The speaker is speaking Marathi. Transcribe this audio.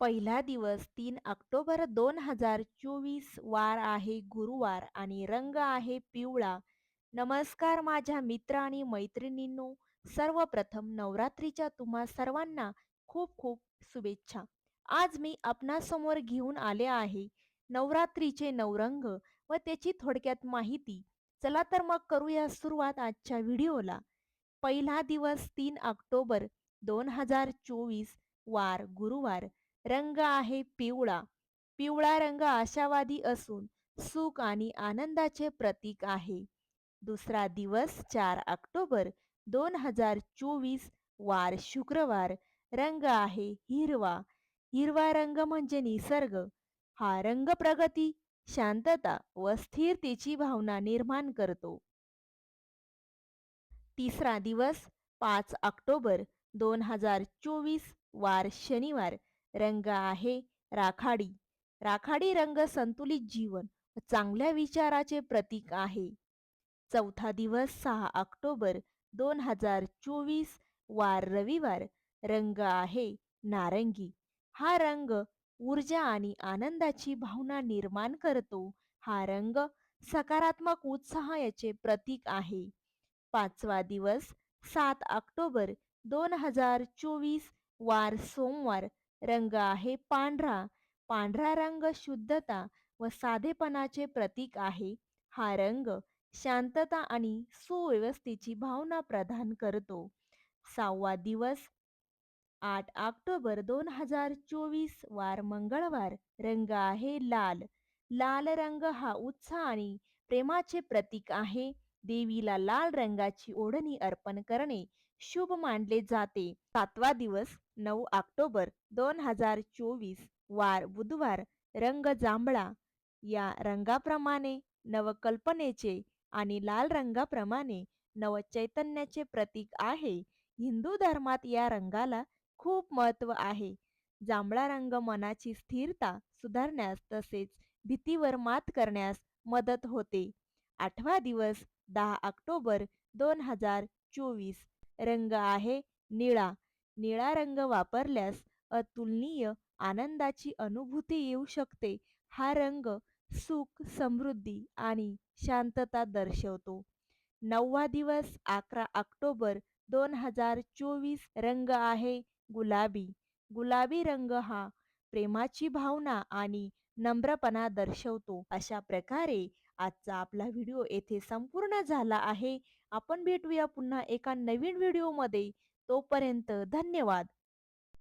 पहिला दिवस तीन ऑक्टोबर दोन हजार चोवीस वार आहे गुरुवार आणि रंग आहे पिवळा. नमस्कार माझ्या मित्र आणि मैत्रिणींनो सर्वप्रथम नवरात्रीच्या तुम्हा सर्वांना खूप खूप शुभेच्छा. आज मी आपणासमोर घेऊन आले आहे नवरात्रीचे नवरंग व त्याची थोडक्यात माहिती. चला तर मग करूया सुरुवात आजच्या व्हिडिओला. पहिला दिवस तीन ऑक्टोबर दोन हजार चोवीस वार गुरुवार. रंग आहे पिवळा. पिवळा रंग आशावादी असून सुख आणि आनंदाचे प्रतीक आहे. दुसरा दिवस चार ऑक्टोबर दोन हजार चोवीस वार शुक्रवार. रंग आहे हिरवा. हिरवा रंग म्हणजे निसर्ग. हा रंग प्रगती शांतता व स्थिरतेची भावना निर्माण करतो. तिसरा दिवस पाच ऑक्टोबर दोन हजार चोवीस वार शनिवार. रंग आहे राखाडी. राखाडी रंग संतुलित जीवन चांगल्या विचाराचे प्रतीक आहे. चौथा दिवस सहा ऑक्टोबर दोन हजार चोवीस वार रविवार रंग आहे नारंगी. हा रंग ऊर्जा आणि आनंदाची भावना निर्माण करतो. हा रंग सकारात्मक उत्साह याचे प्रतीक आहे. पाचवा दिवस सात ऑक्टोबर दोन हजार चोवीस वार सोमवार रंग आहे पांढरा. पांढरा रंग शुद्धता व साधेपणाचे प्रतीक आहे. हा रंग शांतता आणि सुव्यवस्थेची भावना प्रदान करतो. सहावा दिवस आठ ऑक्टोबर दोन हजार चोवीस वार मंगळवार. रंग आहे लाल. लाल रंग हा उत्साह आणि प्रेमाचे प्रतीक आहे. देवीला लाल रंगाची ओढणी अर्पण करणे शुभ मानले जाते. सातवा दिवस नऊ ऑक्टोबर दोन हजार चोवीस वार बुधवार रंग जांभळा. या रंगाप्रमाणे नवकल्पनेचे आणि लाल रंगाप्रमाणे नवचैतन्याचे प्रतीक आहे. हिंदू धर्मात या रंगाला खूप महत्त्व आहे. जांभळा रंग मनाची स्थिरता सुधारण्यास तसेच भीतीवर मात करण्यास मदत होते. आठवा दिवस दहा ऑक्टोबर दोन हजार चोवीस रंग आहे निळा. निळा रंग वापरल्यास अतुलनीय आनंदाची अनुभूती येऊ शकते. हा रंग सुख समृद्धी आणि शांतता दर्शवतो. नववा दिवस अकरा ऑक्टोबर दोन हजार चोवीस रंग आहे गुलाबी. गुलाबी रंग हा प्रेमाची भावना आणि नम्रपणा दर्शवतो. अशा प्रकारे आजचा आपला व्हिडिओ येथे संपूर्ण झाला आहे. आपण भेटूया पुन्हा एका नवीन व्हिडिओमध्ये. तोपर्यंत धन्यवाद.